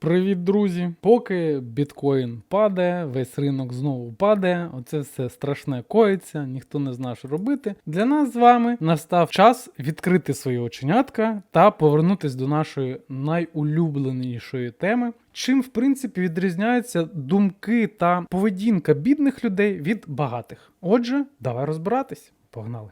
Привіт, друзі! Поки біткоін падає, весь ринок знову падає. Оце все страшне коїться, ніхто не знає, що робити. Для нас з вами настав час відкрити свої оченятка та повернутись до нашої найулюбленішої теми. Чим, в принципі, відрізняються думки та поведінка бідних людей від багатих. Отже, давай розбиратись. Погнали!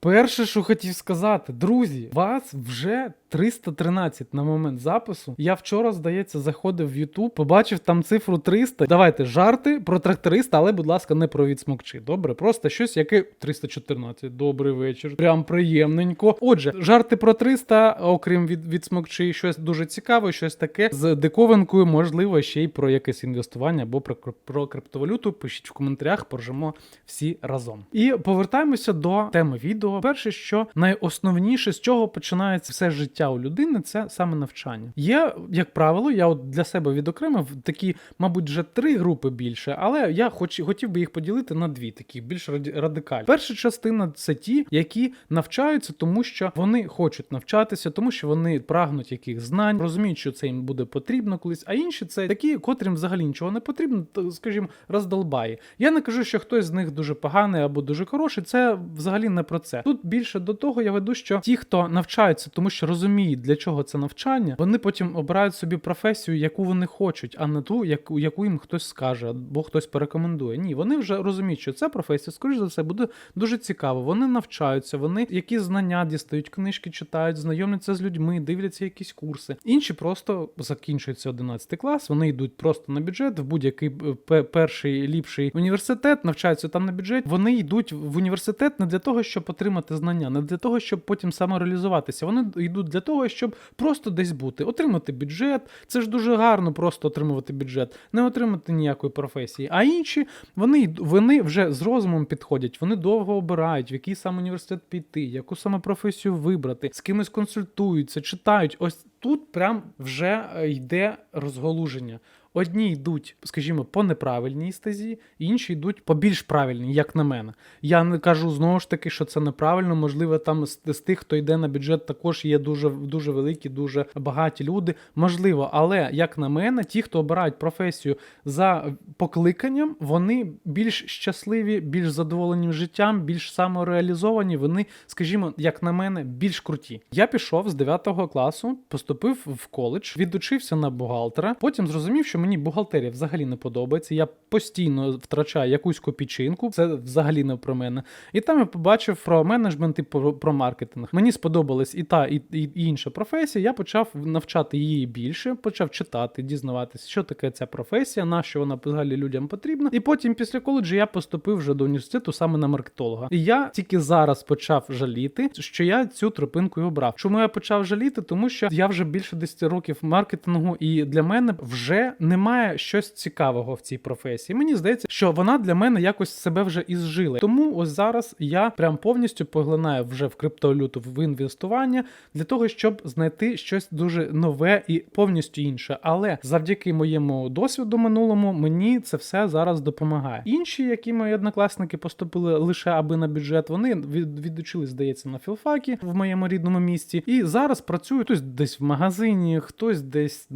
Перше, що хотів сказати, друзі, вас вже 313 на момент запису. Я вчора, здається, заходив в YouTube, побачив там цифру 300. Давайте жарти про тракториста, але, будь ласка, не про відсмокчи. Добре, просто щось, яке 314. Добрий вечір. Прям приємненько. Отже, жарти про 300, окрім від, відсмокчи, щось дуже цікаве, щось таке з диковинкою, можливо, ще й про якесь інвестування або про, про криптовалюту. Пишіть в коментарях, поржемо всі разом. І повертаємося до теми відео. Перше, що найосновніше, з чого починається все життя у людини, це саме навчання. Є, як правило, я от для себе відокремив такі, мабуть, вже три групи більше, але я хоч хотів би їх поділити на дві, такі більш радикальні. Перша частина це ті, які навчаються, тому що вони хочуть навчатися, тому що вони прагнуть яких знань, розуміють, що це їм буде потрібно колись. А інші це такі, котрим взагалі нічого не потрібно, то, скажімо, роздолбаї. Я не кажу, що хтось з них дуже поганий або дуже хороший. Це взагалі не про це. Тут більше до того я веду, що ті, хто навчаються, тому що розуміють, для чого це навчання, вони потім обирають собі професію, яку вони хочуть, а не ту, яку, яку їм хтось скаже, або хтось порекомендує. Ні, вони вже розуміють, що ця професія, скоріш за все, буде дуже цікаво. Вони навчаються, вони які знання дістають, книжки читають, знайомляться з людьми, дивляться якісь курси. Інші просто закінчується 11 клас, вони йдуть просто на бюджет в будь-який е, перший ліпший університет, навчаються там на бюджет. Вони йдуть в університет не для того, щоб отримати знання, не для того, щоб потім самореалізуватися. Вони йдуть для того, щоб просто десь бути, отримати бюджет. Це ж дуже гарно просто отримувати бюджет, не отримати ніякої професії. А інші вони вони вже з розумом підходять, вони довго обирають, в який сам університет піти, яку саме професію вибрати, з кимось консультуються, читають. Ось тут прям вже е, йде розголуження. Одні йдуть, скажімо, по неправильній стезі, інші йдуть по більш правильній, як на мене. Я не кажу знову ж таки, що це неправильно. Можливо, там з, з тих, хто йде на бюджет, також є дуже дуже великі, дуже багаті люди. Можливо, але як на мене, ті, хто обирають професію за покликанням, вони більш щасливі, більш задоволені життям, більш самореалізовані. Вони, скажімо, як на мене, більш круті. Я пішов з 9 класу, поступив в коледж, відучився на бухгалтера. Потім зрозумів, що мені бухгалтерія взагалі не подобається. Я постійно втрачаю якусь копійчинку. Це взагалі не про мене. І там я побачив про менеджмент і про, маркетинг. Мені сподобалась і та, і, і інша професія. Я почав навчати її більше, почав читати, дізнаватися, що таке ця професія, на що вона взагалі людям потрібна. І потім, після коледжу, я поступив вже до університету саме на маркетолога. І я тільки зараз почав жаліти, що я цю тропинку і обрав. Чому я почав жаліти? Тому що я вже більше 10 років маркетингу, і для мене вже немає щось цікавого в цій професії. Мені здається, що вона для мене якось себе вже ізжила. Тому ось зараз я прям повністю поглинаю вже в криптовалюту в інвестування для того, щоб знайти щось дуже нове і повністю інше. Але завдяки моєму досвіду минулому мені це все зараз допомагає. Інші, які мої однокласники поступили лише аби на бюджет, вони від, відучились, здається, на філфакі в моєму рідному місті, і зараз працюють хтось десь в магазині, хтось десь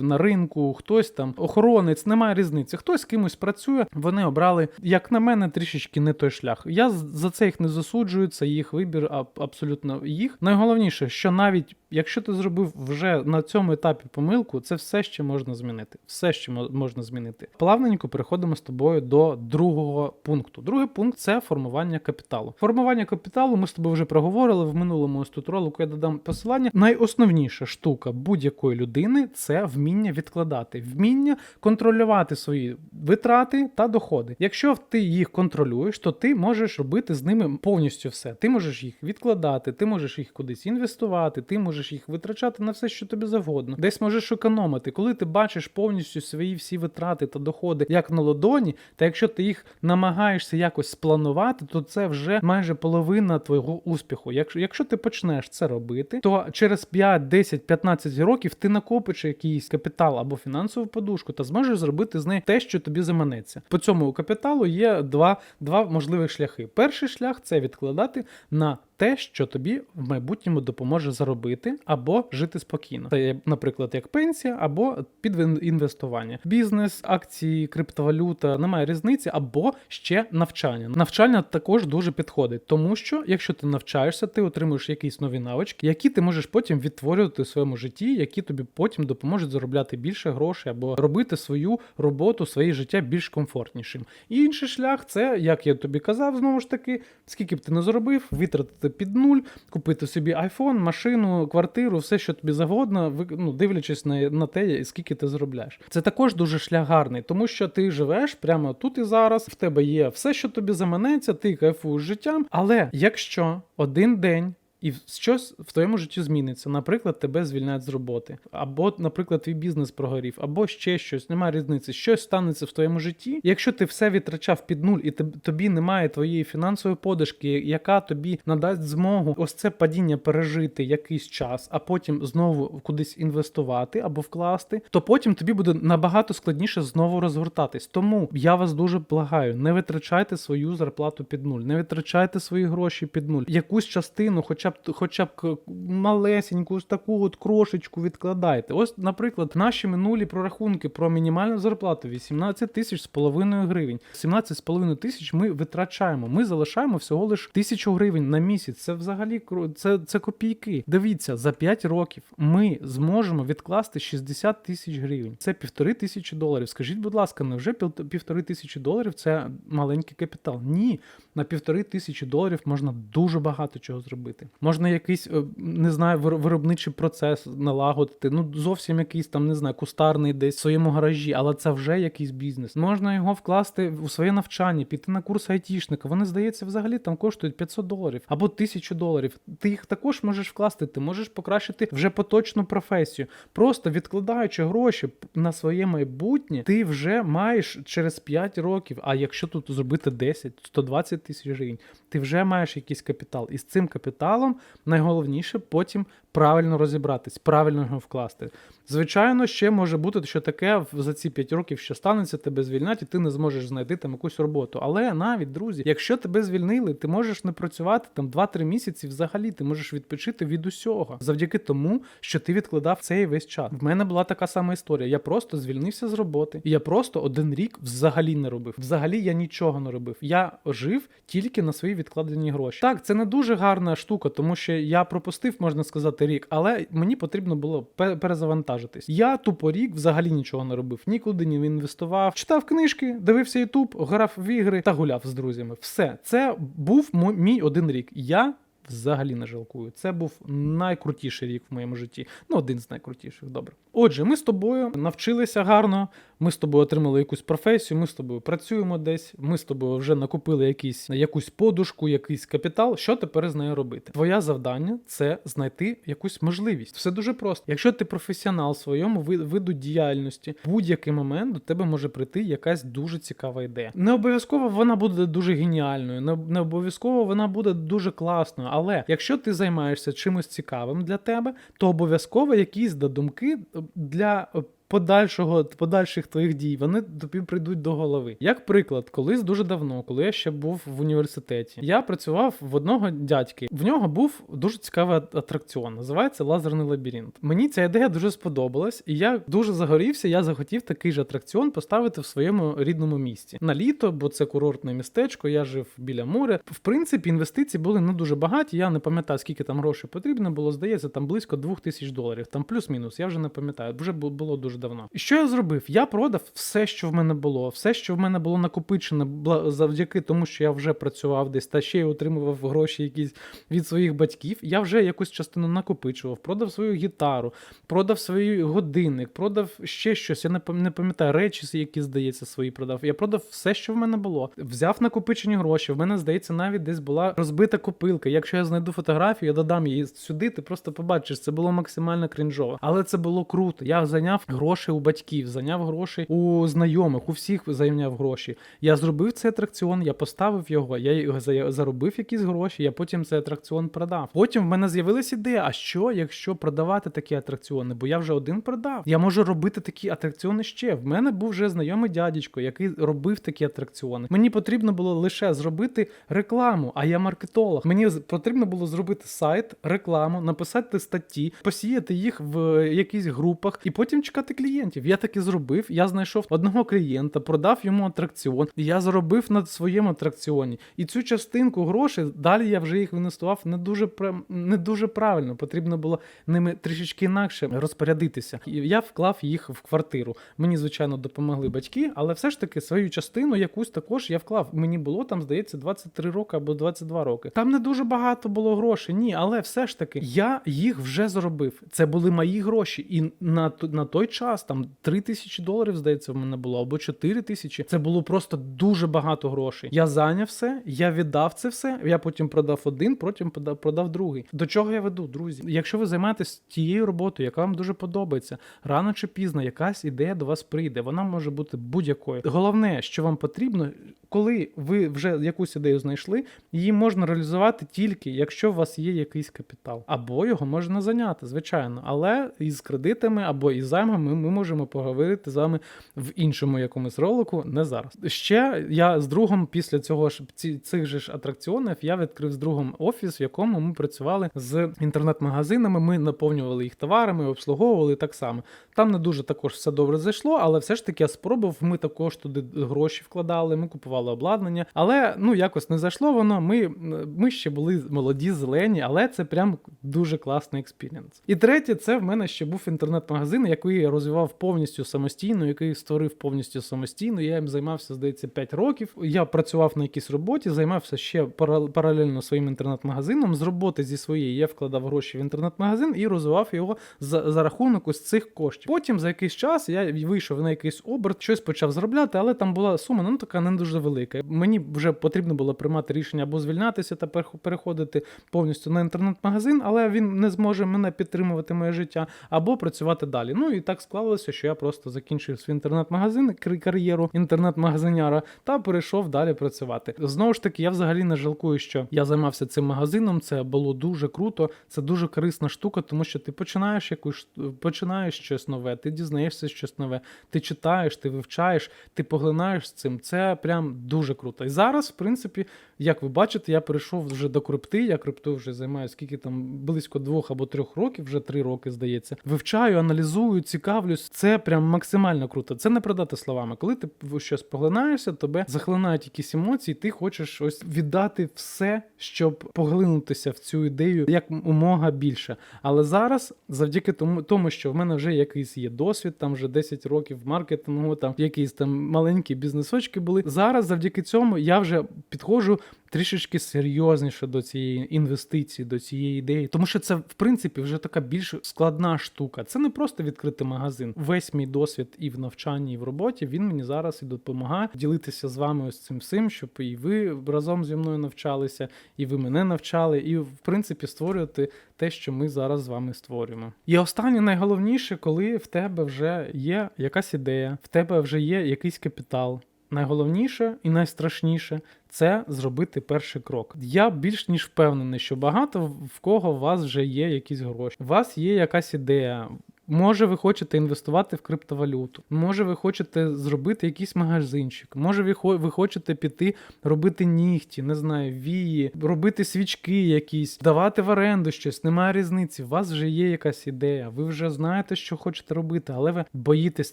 на ринку, хтось там охоронець, немає різниці. Хтось з кимось працює. Вони обрали, як на мене, трішечки не той шлях. Я за це їх не засуджую. Це їх вибір, а абсолютно їх. Найголовніше, що навіть якщо ти зробив вже на цьому етапі помилку, це все ще можна змінити. Все ще можна змінити. Плавненько переходимо з тобою до другого пункту. Другий пункт це формування капіталу. Формування капіталу ми з тобою вже проговорили в минулому ось. Я додам посилання. Найосновніша штука будь-якої людини це вміння відкладати, вміння контролювати свої витрати та доходи. Якщо ти їх контролюєш, то ти можеш робити з ними повністю все. Ти можеш їх відкладати, ти можеш їх кудись інвестувати, ти можеш їх витрачати на все, що тобі завгодно. Десь можеш економити. Коли ти бачиш повністю свої всі витрати та доходи як на ладоні, та якщо ти їх намагаєшся якось спланувати, то це вже майже половина твого успіху. Якщо, якщо ти почнеш це робити, то через 5, 10, 15 років ти накопиш якийсь капітал або фінансову подушку та зможеш зробити з неї те, що тобі заманеться. По цьому капіталу є два, два можливих шляхи. Перший шлях це відкладати на те, що тобі в майбутньому допоможе заробити або жити спокійно. Це, наприклад, як пенсія або під інвестування. Бізнес, акції, криптовалюта, немає різниці, або ще навчання. Навчання також дуже підходить, тому що якщо ти навчаєшся, ти отримуєш якісь нові навички, які ти можеш потім відтворювати в своєму житті, які тобі потім допоможуть заробляти більше грошей або робити свою роботу, своє життя більш комфортнішим. І інший шлях це, як я тобі казав, знову ж таки, скільки б ти не заробив, витратити під нуль, купити собі айфон, машину, квартиру, все, що тобі завгодно, ну, дивлячись на, на те, скільки ти заробляєш. Це також дуже шлях гарний, тому що ти живеш прямо тут і зараз. В тебе є все, що тобі заманеться, ти кайфуєш життям. Але якщо один день. І щось в твоєму житті зміниться. Наприклад, тебе звільняють з роботи, або, наприклад, твій бізнес прогорів, або ще щось, немає різниці. Щось станеться в твоєму житті. Якщо ти все відтрачав під нуль, і тобі немає твоєї фінансової подушки, яка тобі надасть змогу ось це падіння пережити якийсь час, а потім знову кудись інвестувати або вкласти, то потім тобі буде набагато складніше знову розгортатись. Тому я вас дуже благаю, не витрачайте свою зарплату під нуль, не витрачайте свої гроші під нуль. Якусь частину, хоча б хоча б малесеньку, ось таку от крошечку відкладайте. Ось, наприклад, наші минулі прорахунки про мінімальну зарплату 18 тисяч з половиною гривень. 17 з половиною тисяч ми витрачаємо. Ми залишаємо всього лиш тисячу гривень на місяць. Це взагалі це, це копійки. Дивіться, за 5 років ми зможемо відкласти 60 тисяч гривень. Це півтори тисячі доларів. Скажіть, будь ласка, невже пів- півтори тисячі доларів це маленький капітал? Ні, на півтори тисячі доларів можна дуже багато чого зробити. Можна якийсь е, не знаю, виробничий процес налагодити. Ну зовсім якийсь там не знаю, кустарний десь в своєму гаражі, але це вже якийсь бізнес. Можна його вкласти у своє навчання, піти на курс айтішника. Вони здається, взагалі там коштують 500 доларів або 1000 доларів. Ти їх також можеш вкласти. Ти можеш покращити вже поточну професію. Просто відкладаючи гроші на своє майбутнє, ти вже маєш через 5 років. А якщо тут зробити 10, 120 тисяч гривень, ти вже маєш якийсь капітал. І з цим капіталом найголовніше потім правильно розібратись, правильно його вкласти. Звичайно, ще може бути, що таке за ці 5 років, що станеться, тебе звільнять, і ти не зможеш знайти там якусь роботу. Але навіть, друзі, якщо тебе звільнили, ти можеш не працювати там 2-3 місяці взагалі, ти можеш відпочити від усього завдяки тому, що ти відкладав цей весь час. В мене була така сама історія. Я просто звільнився з роботи, і я просто один рік взагалі не робив. Взагалі я нічого не робив. Я жив тільки на свої відкладені гроші. Так, це не дуже гарна штука, тому що я пропустив, можна сказати, рік, але мені потрібно було перезавантажитись. Я тупо рік взагалі нічого не робив, нікуди не інвестував, читав книжки, дивився Ютуб, грав в ігри та гуляв з друзями. Все, це був мій один рік. Я. Взагалі не жалкую. Це був найкрутіший рік в моєму житті. Ну, один з найкрутіших, добре. Отже, ми з тобою навчилися гарно. Ми з тобою отримали якусь професію, ми з тобою працюємо десь. Ми з тобою вже накупили якісь якусь подушку, якийсь капітал. Що тепер з нею робити? Твоє завдання це знайти якусь можливість. Все дуже просто. Якщо ти професіонал в своєму ви- виду діяльності, в будь-який момент до тебе може прийти якась дуже цікава ідея. Не обов'язково вона буде дуже геніальною, не обов'язково вона буде дуже класною. Але якщо ти займаєшся чимось цікавим для тебе, то обов'язково якісь додумки для е, подальшого подальших твоїх дій вони тобі прийдуть до голови. Як приклад, колись дуже давно, коли я ще був в університеті, я працював в одного дядьки. В нього був дуже цікавий атракціон, називається лазерний лабіринт. Мені ця ідея дуже сподобалась, і я дуже загорівся. Я захотів такий же атракціон поставити в своєму рідному місті на літо, бо це курортне містечко. Я жив біля моря. В принципі, інвестиції були не дуже багаті. Я не пам'ятаю, скільки там грошей потрібно було. Здається, там близько двох тисяч доларів. Там плюс-мінус. Я вже не пам'ятаю. Вже було дуже давно. І що я зробив? Я продав все, що в мене було, все, що в мене було накопичено, завдяки тому, що я вже працював десь та ще й отримував гроші якісь від своїх батьків. Я вже якусь частину накопичував, продав свою гітару, продав свій годинник, продав ще щось. Я не не пам'ятаю речі, які здається, свої продав. Я продав все, що в мене було. Взяв накопичені гроші. В мене здається, навіть десь була розбита копилка. Якщо я знайду фотографію, я додам її сюди. Ти просто побачиш, це було максимально крінжово. Але це було круто. Я зайняв гроші гроші у батьків, зайняв гроші у знайомих, у всіх зайняв гроші. Я зробив цей атракціон, я поставив його, я заробив якісь гроші, я потім цей атракціон продав. Потім в мене з'явилася ідея: а що, якщо продавати такі атракціони? Бо я вже один продав. Я можу робити такі атракціони ще. В мене був вже знайомий дядечко, який робив такі атракціони. Мені потрібно було лише зробити рекламу, а я маркетолог. Мені потрібно було зробити сайт, рекламу, написати статті, посіяти їх в якихось групах і потім чекати клієнтів. Я так і зробив. Я знайшов одного клієнта, продав йому атракціон. і Я заробив на своєму атракціоні. І цю частинку грошей далі я вже їх інвестував не дуже не дуже правильно. Потрібно було ними трішечки інакше розпорядитися. І я вклав їх в квартиру. Мені, звичайно, допомогли батьки, але все ж таки свою частину якусь також я вклав. Мені було там, здається, 23 роки або 22 роки. Там не дуже багато було грошей. Ні, але все ж таки я їх вже заробив. Це були мої гроші. І на, на той час там 3 тисячі доларів, здається, в мене було, або 4 тисячі. Це було просто дуже багато грошей. Я зайняв все, я віддав це все. Я потім продав один, потім продав другий. До чого я веду, друзі? Якщо ви займаєтесь тією роботою, яка вам дуже подобається, рано чи пізно якась ідея до вас прийде. Вона може бути будь-якою. Головне, що вам потрібно, коли ви вже якусь ідею знайшли, її можна реалізувати тільки, якщо у вас є якийсь капітал, або його можна зайняти, звичайно. Але із кредитами або із займами ми можемо поговорити з вами в іншому якомусь ролику, не зараз. Ще я з другом після цього ж ці, цих же ж атракціонів я відкрив з другом офіс, в якому ми працювали з інтернет-магазинами. Ми наповнювали їх товарами, обслуговували так само. Там не дуже також все добре зайшло, але все ж таки я спробував. Ми також туди гроші вкладали, ми купували обладнання, але ну якось не зайшло воно. Ми, ми ще були молоді, зелені, але це прям дуже класний експірієнс. І третє, це в мене ще був інтернет-магазин, який я розвивав повністю самостійно, який створив повністю самостійно. Я їм займався, здається, 5 років. Я працював на якійсь роботі, займався ще пара- паралельно своїм інтернет-магазином. З роботи зі своєї я вкладав гроші в інтернет-магазин і розвивав його за, за рахунок ось цих коштів. Потім за якийсь час я вийшов на якийсь оберт, щось почав заробляти, але там була сума ну така не дуже велика. Мені вже потрібно було приймати рішення або звільнятися та перех- переходити повністю на інтернет-магазин, але він не зможе мене підтримувати моє життя, або працювати далі. Ну і так склалося, що я просто закінчив свій інтернет-магазин, кар'єру інтернет-магазиняра та перейшов далі працювати. Знову ж таки, я взагалі не жалкую, що я займався цим магазином. Це було дуже круто, це дуже корисна штука, тому що ти починаєш якусь починаєш щось нове, ти дізнаєшся щось нове, ти читаєш, ти вивчаєш, ти поглинаєш цим. Це прям дуже круто. І зараз, в принципі, як ви бачите, я перейшов вже до крипти. Я криптою вже займаюся скільки там близько двох або трьох років, вже три роки здається. Вивчаю, аналізую, цікавлюсь. Це прям максимально круто. Це не продати словами. Коли ти щось поглинаєшся, тебе захлинають якісь емоції, ти хочеш ось віддати все, щоб поглинутися в цю ідею як умога більше. Але зараз, завдяки тому, тому що в мене вже якийсь є досвід, там вже 10 років маркетингу, там якісь там маленькі бізнесочки були. Зараз, завдяки цьому, я вже підходжу трішечки серйозніше до цієї інвестиції, до цієї ідеї, тому що це в принципі вже така більш складна штука. Це не просто відкрити магазин. Весь мій досвід і в навчанні, і в роботі він мені зараз і допомагає ділитися з вами ось цим всім, щоб і ви разом зі мною навчалися, і ви мене навчали, і в принципі створювати те, що ми зараз з вами створюємо. І останнє найголовніше, коли в тебе вже є якась ідея, в тебе вже є якийсь капітал. Найголовніше і найстрашніше це зробити перший крок. Я більш ніж впевнений, що багато в кого у вас вже є якісь гроші. У вас є якась ідея. Може, ви хочете інвестувати в криптовалюту, може, ви хочете зробити якийсь магазинчик, може, ви, ви хочете піти робити нігті, не знаю, вії, робити свічки якісь, давати в оренду щось, немає різниці. У вас вже є якась ідея, ви вже знаєте, що хочете робити, але ви боїтесь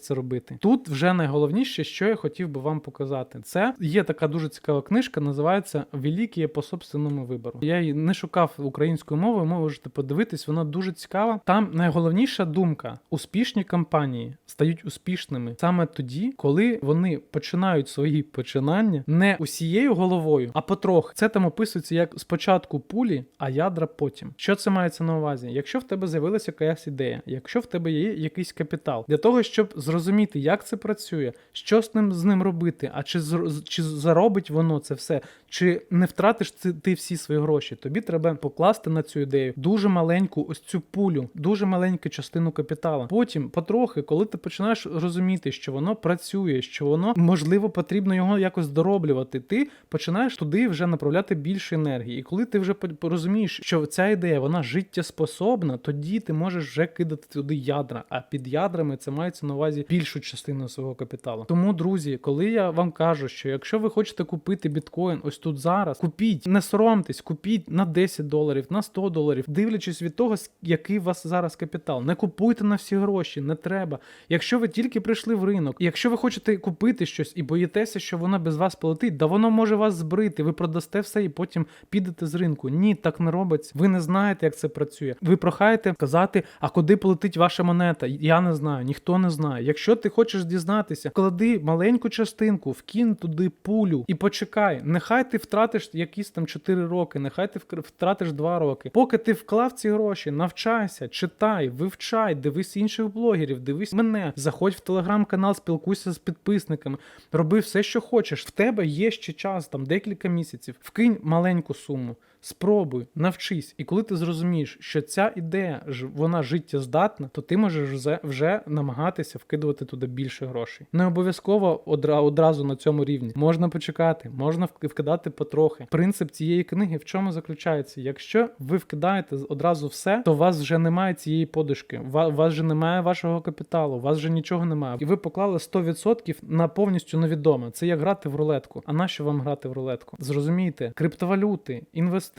це робити. Тут вже найголовніше, що я хотів би вам показати. Це є така дуже цікава книжка, називається Великі по собственному вибору. Я її не шукав українською мовою, можете подивитись, вона дуже цікава. Там найголовніша думка: успішні компанії стають успішними саме тоді, коли вони починають свої починання не усією головою, а потрохи. Це там описується як спочатку пулі, а ядра потім. Що це мається на увазі? Якщо в тебе з'явилася якась ідея, якщо в тебе є якийсь капітал, для того, щоб зрозуміти, як це працює, що з ним з ним робити, а чи чи заробить воно це все, чи не втратиш ти, ти всі свої гроші, тобі треба покласти на цю ідею дуже маленьку ось цю пулю, дуже маленьку частину капіталу. Капіталу. Потім, потрохи, коли ти починаєш розуміти, що воно працює, що воно можливо потрібно його якось дороблювати, ти починаєш туди вже направляти більше енергії. І коли ти вже розумієш, що ця ідея вона життєспособна, тоді ти можеш вже кидати туди ядра. А під ядрами це мається на увазі більшу частину свого капіталу. Тому, друзі, коли я вам кажу, що якщо ви хочете купити біткоін ось тут зараз, купіть, не соромтесь, купіть на 10 доларів, на 100 доларів, дивлячись від того, який у вас зараз капітал. Не купуйте на всі гроші, не треба. Якщо ви тільки прийшли в ринок, якщо ви хочете купити щось і боїтеся, що воно без вас полетить, да воно може вас збрити. Ви продасте все і потім підете з ринку. Ні, так не робиться. Ви не знаєте, як це працює. Ви прохаєте казати, а куди полетить ваша монета? Я не знаю, ніхто не знає. Якщо ти хочеш дізнатися, клади маленьку частинку, вкинь туди пулю і почекай. Нехай ти втратиш якісь там 4 роки, нехай ти втратиш 2 роки. Поки ти вклав ці гроші, навчайся, читай, вивчай, дивись інших блогерів, дивись мене, заходь в телеграм-канал, спілкуйся з підписниками, роби все, що хочеш. В тебе є ще час, там декілька місяців. Вкинь маленьку суму. Спробуй, навчись, і коли ти зрозумієш, що ця ідея вона життєздатна, то ти можеш вже, намагатися вкидувати туди більше грошей. Не обов'язково одра, одразу на цьому рівні. Можна почекати, можна вк- вкидати потрохи. Принцип цієї книги в чому заключається? Якщо ви вкидаєте одразу все, то у вас вже немає цієї подушки, у вас вже немає вашого капіталу, у вас вже нічого немає. І ви поклали 100% на повністю невідоме. Це як грати в рулетку. А нащо вам грати в рулетку? Зрозумійте, криптовалюти, інвестиції,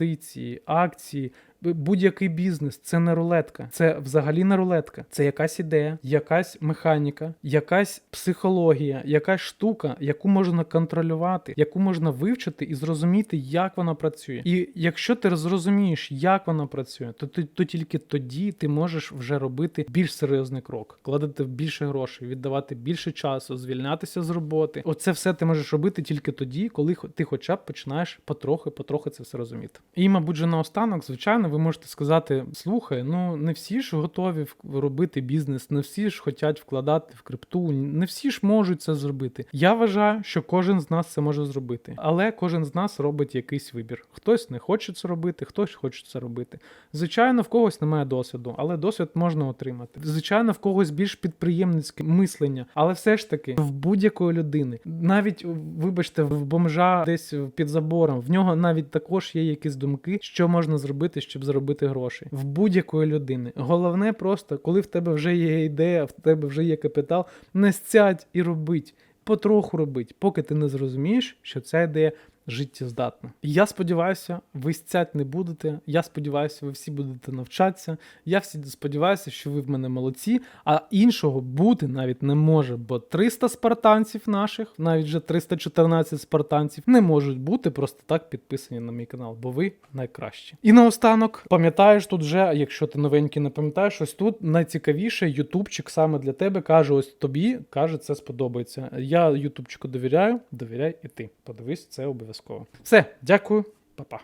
акції. Будь-який бізнес це не рулетка, це взагалі не рулетка. Це якась ідея, якась механіка, якась психологія, якась штука, яку можна контролювати, яку можна вивчити і зрозуміти, як вона працює. І якщо ти зрозумієш, як вона працює, то, ти, то тільки тоді ти можеш вже робити більш серйозний крок, кладати більше грошей, віддавати більше часу, звільнятися з роботи. Оце все ти можеш робити тільки тоді, коли ти хоча б починаєш потрохи, потрохи це все розуміти. І, мабуть, же наостанок, звичайно, ви можете сказати: слухай, ну не всі ж готові робити бізнес, не всі ж хочуть вкладати в крипту, не всі ж можуть це зробити. Я вважаю, що кожен з нас це може зробити, але кожен з нас робить якийсь вибір. Хтось не хоче це робити, хтось хоче це робити. Звичайно, в когось немає досвіду, але досвід можна отримати. Звичайно, в когось більш підприємницьке мислення, але все ж таки в будь-якої людини, навіть вибачте, в бомжа десь під забором, в нього навіть також є якісь думки, що можна зробити, щоб заробити гроші. В будь-якої людини. Головне просто, коли в тебе вже є ідея, в тебе вже є капітал, не стять і робить. Потроху робить, поки ти не зрозумієш, що ця ідея життєздатна. Я сподіваюся, ви стять не будете. Я сподіваюся, ви всі будете навчатися. Я всі сподіваюся, що ви в мене молодці, а іншого бути навіть не може, бо 300 спартанців наших, навіть вже 314 спартанців, не можуть бути просто так підписані на мій канал, бо ви найкращі. І наостанок, пам'ятаєш тут вже, якщо ти новенький не пам'ятаєш, ось тут найцікавіше ютубчик саме для тебе каже: ось тобі каже, це сподобається. Я ютубчику довіряю, довіряй і ти. Подивись це обов'язково. Все, дякую, па-па.